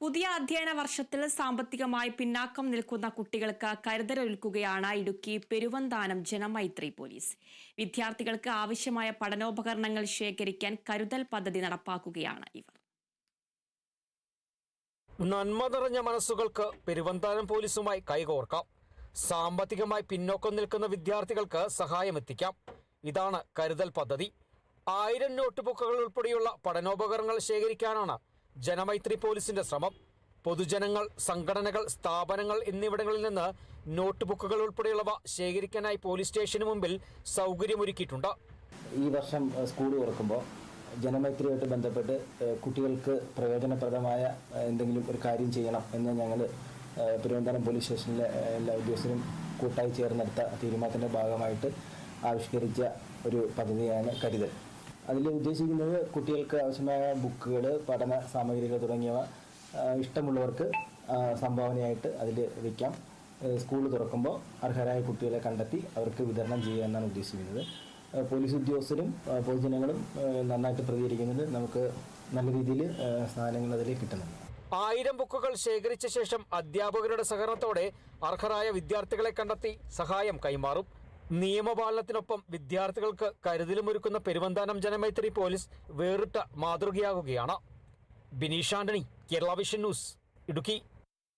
പുതിയ അധ്യയന വർഷത്തിൽ സാമ്പത്തികമായി പിന്നാക്കം നിൽക്കുന്ന കുട്ടികൾക്ക് കരുതലൊരുക്കുകയാണ് ഇടുക്കി പെരുവന്താനം ജനമൈത്രി പോലീസ്. വിദ്യാർത്ഥികൾക്ക് ആവശ്യമായ പഠനോപകരണങ്ങൾ ശേഖരിക്കാൻ കരുതൽ പദ്ധതി നടപ്പാക്കുകയാണ് ഇവർ. നന്മ നിറഞ്ഞ മനസ്സുകൾക്ക് പെരുവന്താനം പോലീസുമായി കൈകോർക്കാം. സാമ്പത്തികമായി പിന്നോക്കം നിൽക്കുന്ന വിദ്യാർത്ഥികൾക്ക് സഹായം എത്തിക്കാം. ഇതാണ് കരുതൽ പദ്ധതി. ആയിരം നോട്ട് ബുക്കുകൾ ഉൾപ്പെടെയുള്ള പഠനോപകരണങ്ങൾ ശേഖരിക്കാനാണ് ജനമൈത്രി പോലീസിന്റെ ശ്രമം പൊതുജനങ്ങൾ സംഘടനകൾ സ്ഥാപനങ്ങൾ എന്നിവിടങ്ങളിൽ നിന്ന് നോട്ട് ബുക്കുകൾ ഉൾപ്പെടെയുള്ളവ ശേഖരിക്കാനായി പോലീസ് സ്റ്റേഷന് മുമ്പിൽ സൗകര്യമൊരുക്കിയിട്ടുണ്ട്. ഈ വർഷം സ്കൂൾ തുറക്കുമ്പോൾ ജനമൈത്രിയായിട്ട് ബന്ധപ്പെട്ട് കുട്ടികൾക്ക് പ്രയോജനപ്രദമായ എന്തെങ്കിലും ഒരു കാര്യം ചെയ്യണം എന്ന് ഞങ്ങൾ തിരുവനന്തപുരം പോലീസ് സ്റ്റേഷനിലെ എല്ലാ ഉദ്യോഗസ്ഥരും കൂട്ടായി ചേർന്നെടുത്ത തീരുമാനത്തിന്റെ ഭാഗമായിട്ട് ആവിഷ്കരിച്ച ഒരു പദ്ധതിയാണ് കരുതൽ. അതിൽ ഉദ്ദേശിക്കുന്നത് കുട്ടികൾക്ക് ആവശ്യമായ ബുക്കുകൾ പഠന സാമഗ്രികൾ തുടങ്ങിയവ ഇഷ്ടമുള്ളവർക്ക് സംഭാവനയായിട്ട് അതിൽ വയ്ക്കാം സ്കൂൾ തുറക്കുമ്പോൾ അർഹരായ കുട്ടികളെ കണ്ടെത്തി അവർക്ക് വിതരണം ചെയ്യുക എന്നാണ് ഉദ്ദേശിക്കുന്നത്. പോലീസ് ഉദ്യോഗസ്ഥരും പൊതുജനങ്ങളും നന്നായിട്ട് പ്രതികരിക്കുന്നുണ്ട്. നമുക്ക് നല്ല രീതിയിൽ സാധനങ്ങൾ അതിൽ കിട്ടുന്നുണ്ട്. ആയിരം ബുക്കുകൾ ശേഖരിച്ച ശേഷം അധ്യാപകരുടെ സഹകരണത്തോടെ അർഹരായ വിദ്യാർത്ഥികളെ കണ്ടെത്തി സഹായം കൈമാറും. നിയമപാലനത്തിനൊപ്പം വിദ്യാർത്ഥികൾക്ക് കരുതലുമൊരുക്കുന്ന പെരുവന്താനം ജനമൈത്രി പോലീസ് വേറിട്ട മാതൃകയാകുകയാണ്. Bineesh Antony Kerala vision news Idukki.